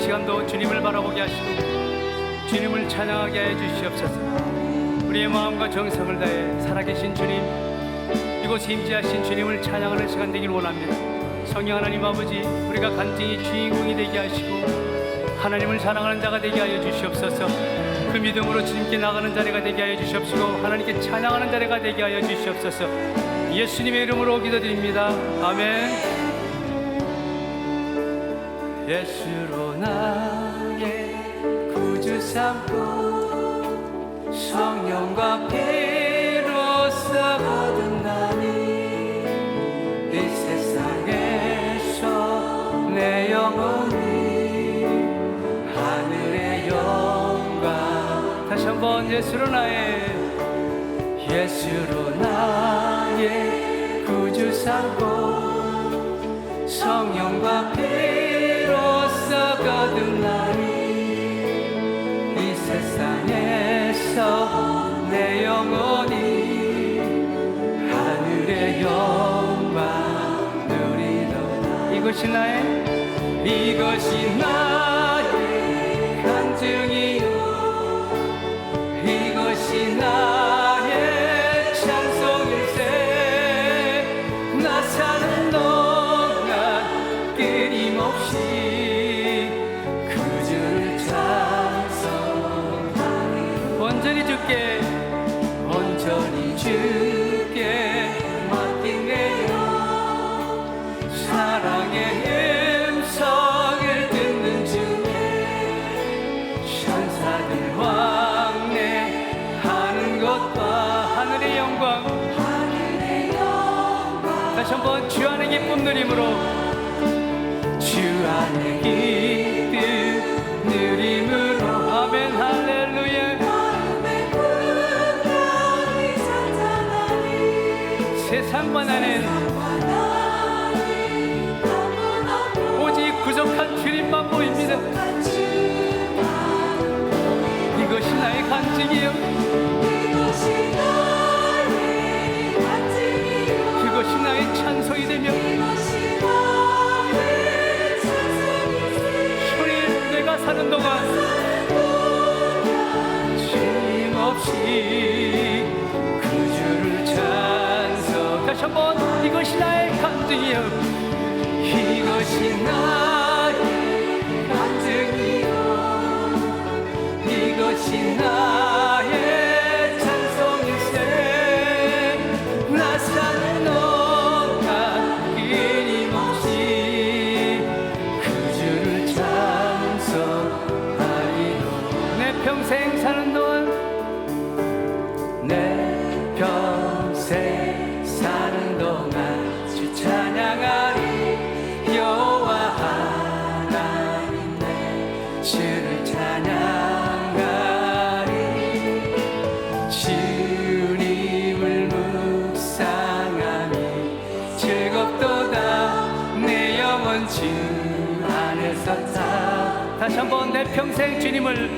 시간도 주님을 바라보게 하시고 주님을 찬양하게 하여 주시옵소서. 우리의 마음과 정성을 다해 살아계신 주님, 이곳에 임재하신 주님을 찬양하는 시간 되길 원합니다. 성령 하나님 아버지, 우리가 간증히 주인공이 되게 하시고 하나님을 사랑하는 자가 되게 하여 주시옵소서. 그 믿음으로 주님께 나가는 자리가 되게 하여 주시옵시고 하나님께 찬양하는 자리가 되게 하여 주시옵소서. 예수님의 이름으로 기도드립니다. 아멘. 예수로 나의 구주 삼고 성령과 피로써 거듭나니 이 세상에서 내 영혼이 하늘의 영광. 다시 한번 예수로 나의 예수로 나의 구주 삼고 성령과 피 로써 거듭나니 이 세상에서 내 영혼이 하늘의 영광 누리도다. 이것이 나의 이것이 나의 주 안의 기쁨 누림으로. 주 안의 기쁨 누림으로. 아멘 할렐루야. 세상과 나는 평생 주님을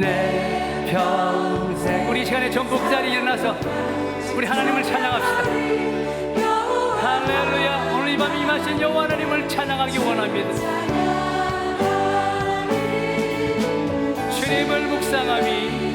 내 평생. 우리 이 시간에 전부 그 자리에 일어나서 우리 하나님을 찬양합시다. 할렐루야. 오늘 이 밤에 임하신 여호와 하나님을 찬양하기 원합니다. 주님을 묵상함이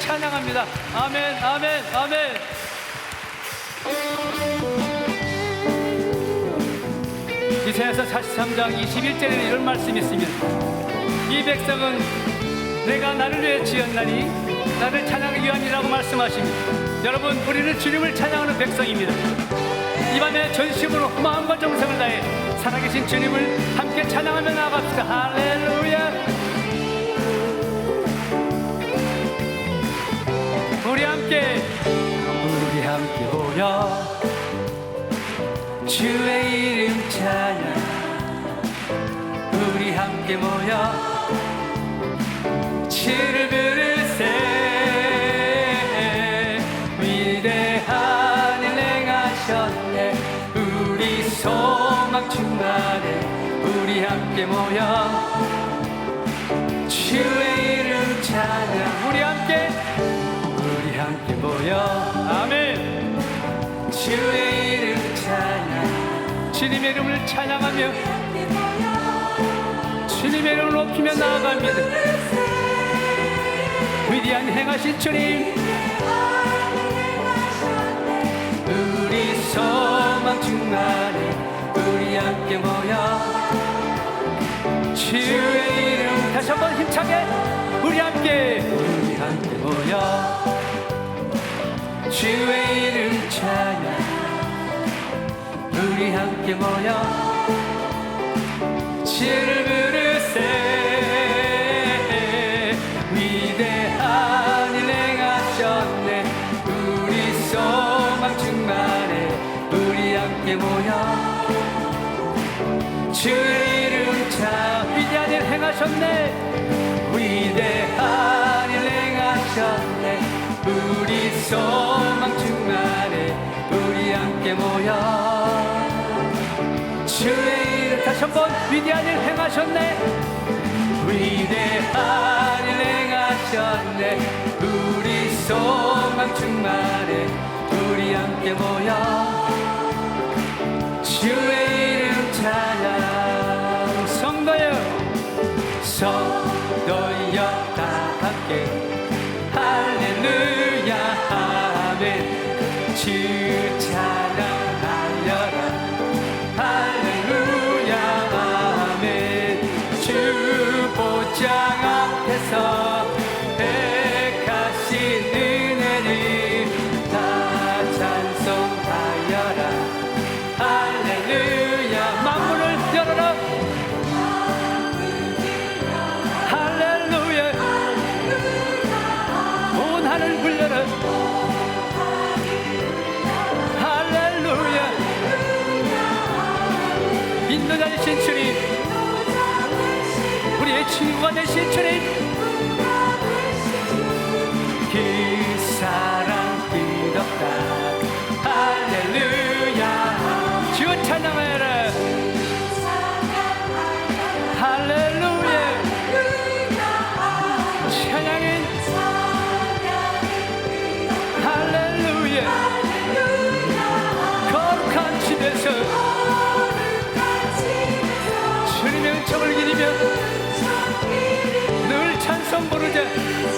찬양합니다. 아멘, 아멘, 아멘. 이사야서 43장 21절에는 이런 말씀이 있습니다. 이 백성은 내가 나를 위해 지었나니 나를 찬양하기 위함이라고 말씀하십니다. 여러분, 우리는 주님을 찬양하는 백성입니다. 이 밤에 전심으로 마음과 정성을 다해 살아계신 주님을 함께 찬양하며 나아갑시다. 할렐루야. 우리 함께. 우리 함께 모여. 주의 이름 찬양. 우리 함께 모여. 주를 부르세. 위대한 일 행하셨네. 우리 소망 충만해. 우리 함께 모여. 주의 이름 찬양. 우리 함께 모여 아멘. 주의 이름 찬양. 주님의 이름을 찬양하며 주님의 이름을 높이며 나아갑니다 위대한 행하신 주님. 우리 소망 충만해 우리 함께 모여. 주의 이름 다시 한번 힘차게 우리 함께. 우리 함께 모여 주의 이름 찬양 우리 함께 모여 주를 부르세. 위대한 일 행하셨네. 우리 소망 충만해 우리 함께 모여 주의 이름 참 위대한 일 행하셨네. 위대한 일 행하셨네. 우리 충만해 함께 모여 주의 이름 다시 한번 위대한 일 행하셨네. 위대한 일 행하셨네. 우리 소망 충만해. 우리 함께 모여. 주의 이름 찬양 찬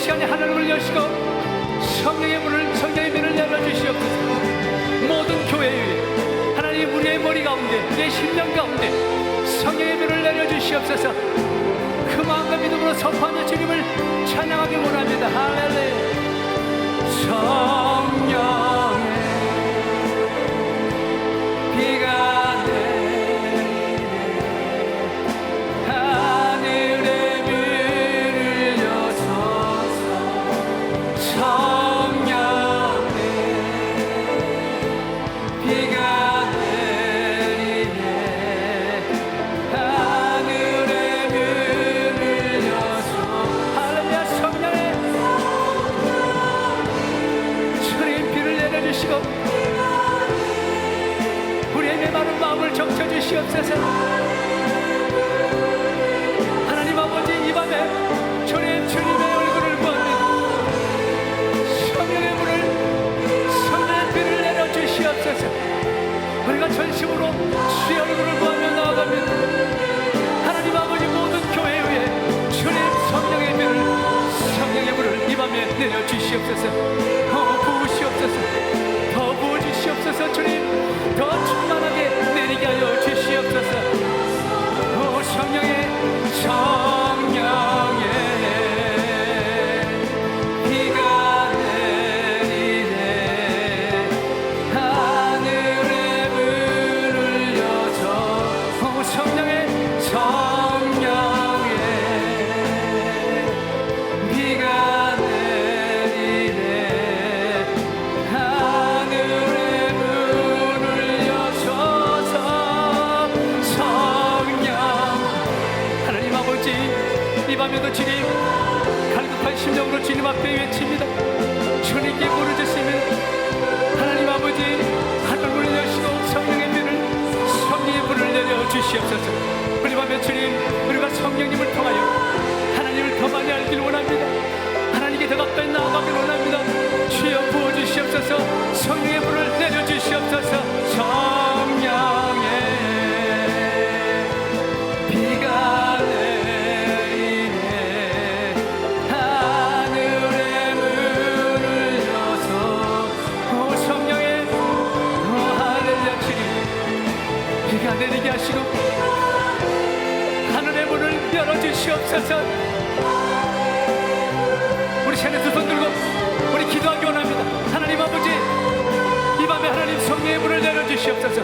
시간에 하늘을 여시고 성령의 문을 성령의 문을 열어주시옵소서. 모든 교회 위에 하나님 우리의 머리 가운데 우리의 심령 가운데 성령의 문을 내려주시옵소서. 그 마음과 믿음으로 선포하며 주님을 찬양하기 원합니다. 할렐루야. 성령 심정으로 주님 앞에 외칩니다. 주님께 부르짖으면 하나님 아버지 하늘문을 여시고 성령의 비를 성령의 불을 내려 주시옵소서. 우리 밤에 주님 우리가 성령님을 통하여 하나님을 더 많이 알기를 원합니다. 하나님께 더 가까이 나아가길 원합니다. 주여 부어주시옵소서. 성령의 불을 내려 주시옵소서 주시옵소서. 우리 세네 두손 들고 우리 기도하기 원합니다. 하나님 아버지 이 밤에 하나님 성령의 문을 내려주시옵소서.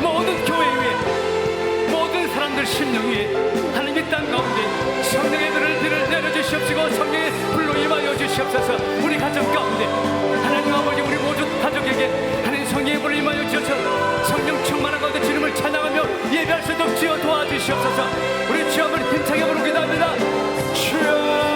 모든 교회 위에 모든 사람들 심령 위에 하나님의 땅 가운데 성령의 비를 내려주시옵시고 성령의 불로 임하여 주시옵소서. 우리 가정 가운데 하나님 아버지 우리 모든 가족에게 하나님 성령의 불을 임하여 주셔서 성령 충만한 가운데 주님을 찬양하며 예배할 수 있도록 주여 도와주시옵소서. 우리 주여 한번 힘차게 부르기도 합니다. 오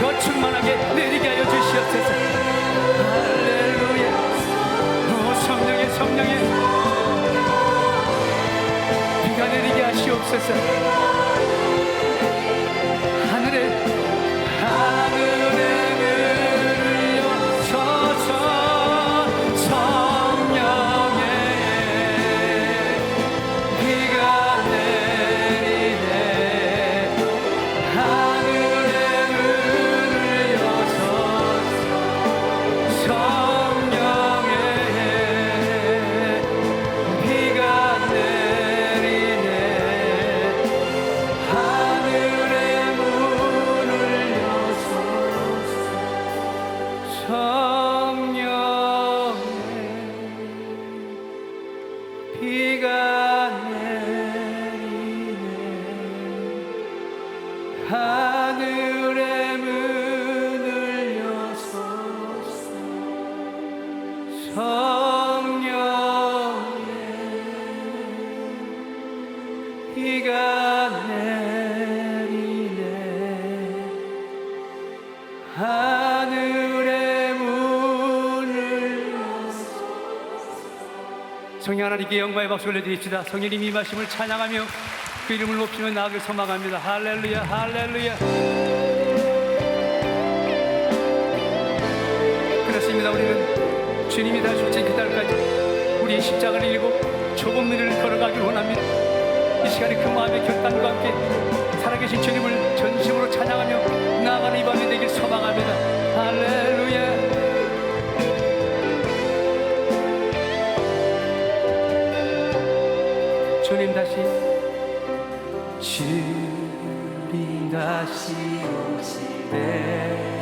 더 충만하게 내리게 하여 주시옵소서. 할렐루야. 오 성령의 성령의. 비가 내리게 하시옵소서 성령 하나님께 영광의 박수 올려드립시다. 성령님 이 말씀을 찬양하며 그 이름을 높이며 나아가길 소망합니다. 할렐루야 할렐루야. 그렇습니다. 우리는 주님이 다시 오신 그날까지 우리의 십자가를 일고 좁은 길을 걸어가길 원합니다. 이 시간에 그 마음의 결단과 함께 살아계신 주님을 전심으로 찬양하며 나아가는 이 밤이 되길 소망합니다. 할렐루야 주님 다시. 주님 다시 때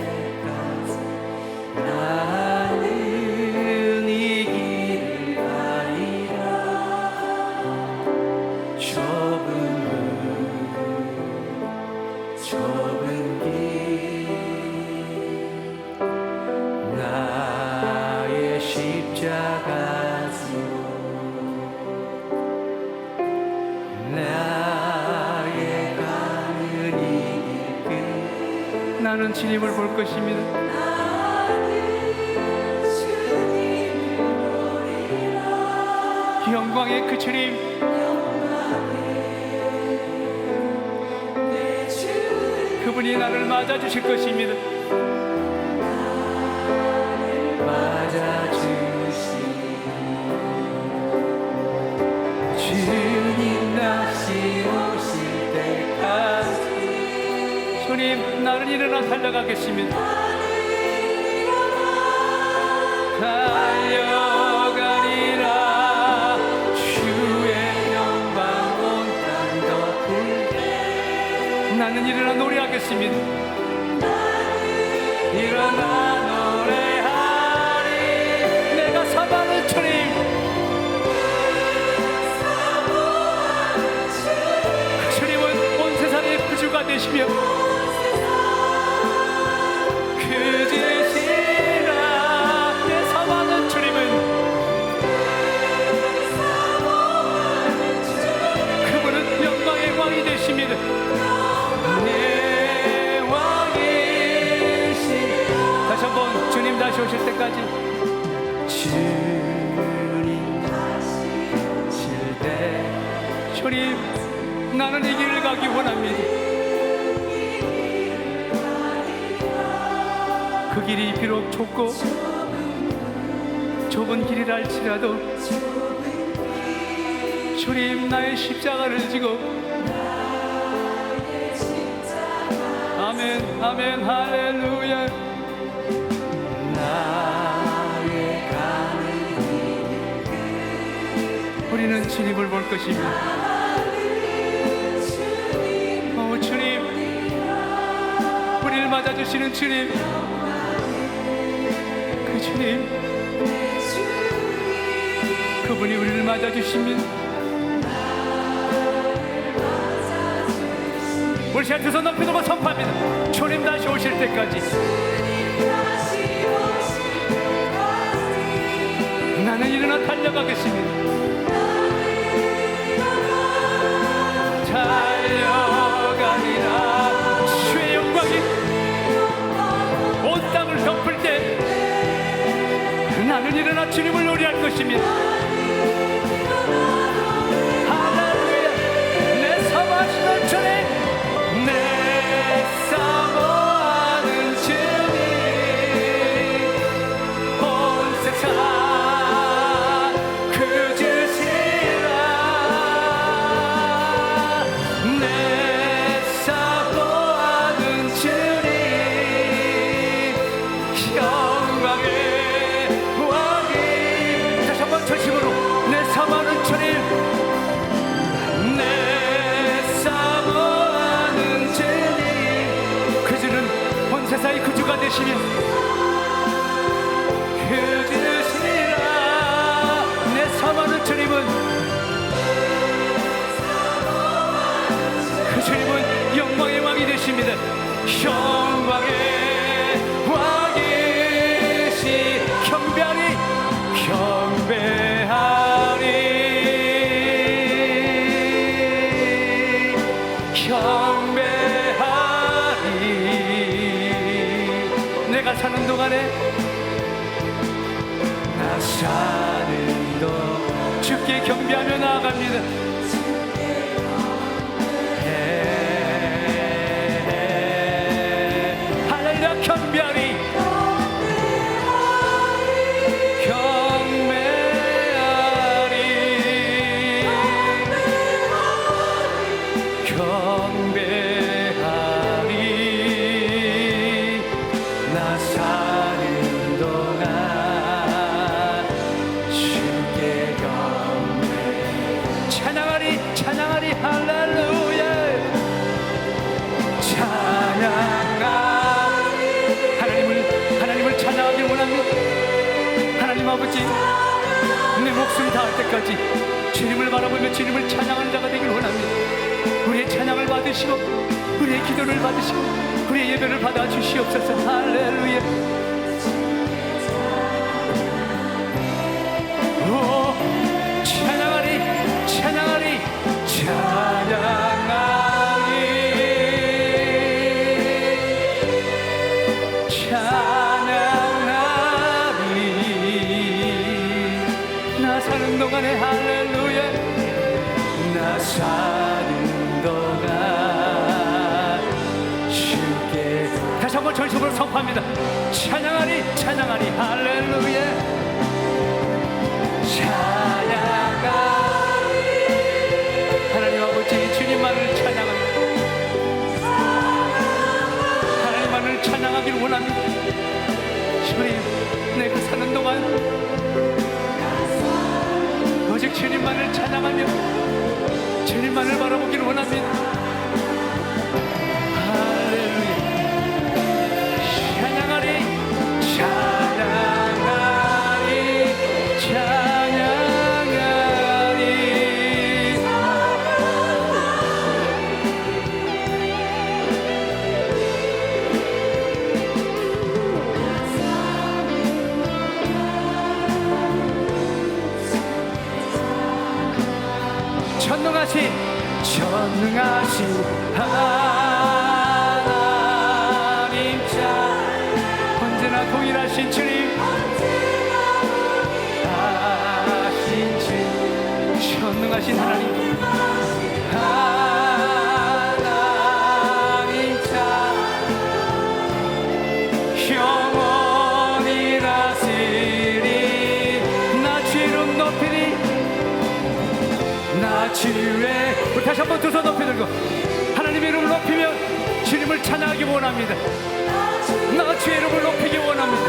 것입니다 영광의 그 주님. 그분이 나를 맞아주실 것입니다 나는 일어나 달려가겠습니다 달려가리라. 주의 영광 온땅 덮을 나는 일어나 노래하겠습니다. 일어나 노래하리. 내가 사랑하는 주님 주님은 온 세상의 구주가 되시며 십자가를 지고. 아멘 아멘 할렐루야. 우리는 주님을 볼 것입니다 오 주님. 우리를 맞아주시는 주님. 그 주님. 그분이 우리를 맞아주시면 울시한 두손 높이 넘어 선포합니다. 주님 다시 오실 때까지. 나는 일어나 달려가겠습니다. 달려가리라. 주의 영광이 온 땅을 덮을 때 나는 일어나 주님을 노래할 것입니다. 가 되시며 그 되시리라 내 사모하는 주님은 그 주님은 영광의 왕이 되십니다. 영광의 동안에. 나 사는 동안 주께 경배하며 나아갑니다. 할렐루야 경배하리 경배하리 때까지 주님을 바라보며 주님을 찬양하는 자가 되길 원합니다. 우리의 찬양을 받으시고 우리의 기도를 받으시고 우리의 예배를 받아 주시옵소서. 할렐루야 합니다. 찬양하리 찬양하리. 할렐루야. 찬양하리. 하나님 아버지 주님만을 찬양합니다. 하나님만을 찬양하길 원합니다. 주님 내가 사는 동안 오직 주님만을 찬양하며 주님만을 바라보길 원합니다 나 주의 우리 다시 한번 두 손 높이 들고 하나님의 이름을 높이며 주님을 찬양하기 원합니다. 나 주의 이름을 높이기 원합니다.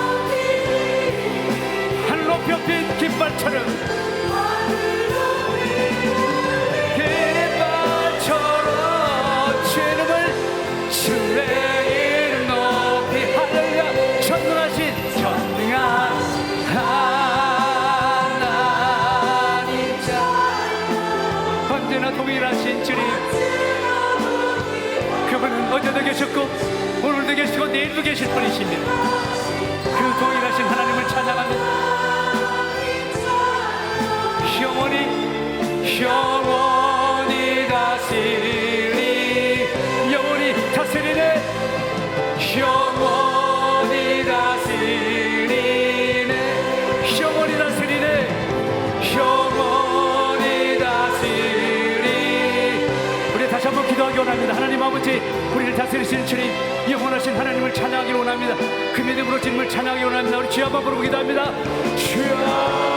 하늘 핀 깃발처럼 깃발처럼 그분은 어제도 계셨고 오늘도 계시고 내일도 계실 분이십니다 그 동일하신 하나님을 찬양합니다 영원히 영원히 다스리니 영원히 다스리네. 영 원합니다. 하나님 아버지 우리를 다스리시는 주님 영원하신 하나님을 찬양하기 원합니다. 그 믿음으로 주님을 찬양하기 원합니다. 우리 주여 한번 부르고 기도합니다. 주여